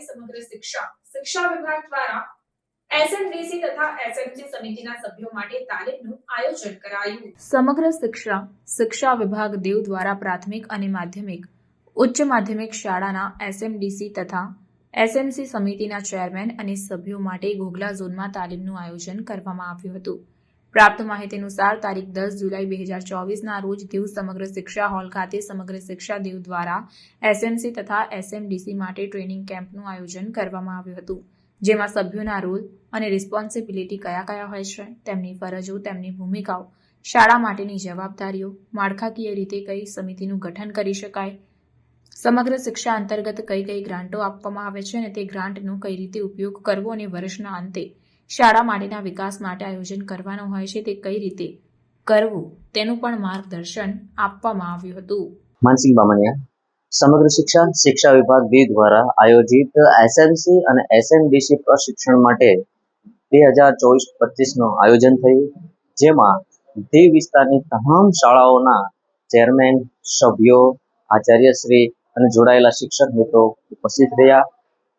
સમગ્ર શિક્ષા શિક્ષા વિભાગ દ્વારા એસએમડીસી તથા એસએમસી સમિતિના સભ્યો માટે તાલીમનું આયોજન કરાયું સમગ્ર શિક્ષા શિક્ષા વિભાગ દેવ દ્વારા પ્રાથમિક અને માધ્યમિક ઉચ્ચ માધ્યમિક શાળાના એસએમડીસી તથા એસએમસી સમિતિના ચેરમેન અને સભ્યો માટે ઘોઘલા ઝોનમાં તાલીમનું આયોજન કરવામાં આવ્યું હતું પ્રાપ્ત માહિતી અનુસાર તારીખ દસ જુલાઈ બે હજાર ચોવીસના રોજ દીવ સમગ્ર શિક્ષા હોલ ખાતે સમગ્ર શિક્ષા દીવ દ્વારા એસએમસી તથા એસએમડીસી માટે ટ્રેનિંગ કેમ્પનું આયોજન કરવામાં આવ્યું હતું. જેમાં સભ્યોના રોલ અને રિસ્પોન્સિબિલિટી કયા કયા હોય છે, તેમની ફરજો, તેમની ભૂમિકાઓ, શાળા માટેની જવાબદારીઓ, માળખાકીય રીતે કઈ સમિતિનું ગઠન કરી શકાય, સમગ્ર શિક્ષા અંતર્ગત કઈ કઈ ગ્રાન્ટો આપવામાં આવે છે અને તે ગ્રાન્ટનો કઈ રીતે ઉપયોગ કરવો અને વર્ષના અંતે શાળા માટેના વિકાસ માટે આયોજન કરવાનું હોય છે, તે કઈ રીતે કરવું તેનું પણ માર્ગદર્શન આપવામાં આવ્યું હતું. માનસિંહ બામણિયા, સમગ્ર શિક્ષા શિક્ષા વિભાગ બી દ્વારા આયોજિત એસએમસી અને એસએમડીસી પ્રશિક્ષણ માટે બે હજાર ચોવીસ પચીસનું આયોજન થયું, જેમાં દીવ વિસ્તારની તમામ શાળાઓના ચેરમેન, સભ્યો, આચાર્યશ્રી અને જોડાયેલા શિક્ષક મિત્રો ઉપસ્થિત રહ્યા.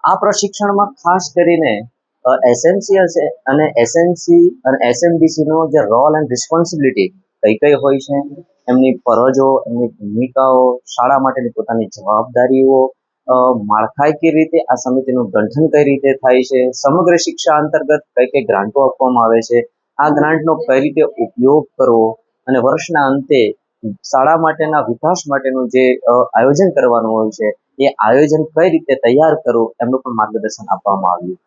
આ પ્રશિક્ષણમાં ખાસ કરીને એસએમસી અને એસએમસી અને એસએમડીસીનો જે રોલ એન્ડ રિસ્પોન્સિબિલિટી કઈ કઈ હોય છે? એમની ફરજો, એમની ભૂમિકાઓ, શાળા માટેની પોતાની જવાબદારીઓ માળખાકીય રીતે? આ સમિતિનું ગંઠન કઈ રીતે થાય છે? સમગ્ર શિક્ષા અંતર્ગત કઈ કઈ ગ્રાન્ટો આપવામાં આવે છે? આ ગ્રાન્ટનો કઈ રીતે ઉપયોગ કરવો? અને વર્ષના અંતે શાળા માટેના વિકાસ માટેનું જે આયોજન કરવાનું હોય છે, એ આયોજન કઈ રીતે તૈયાર કરવું? એમનું પણ માર્ગદર્શન આપવામાં આવ્યું.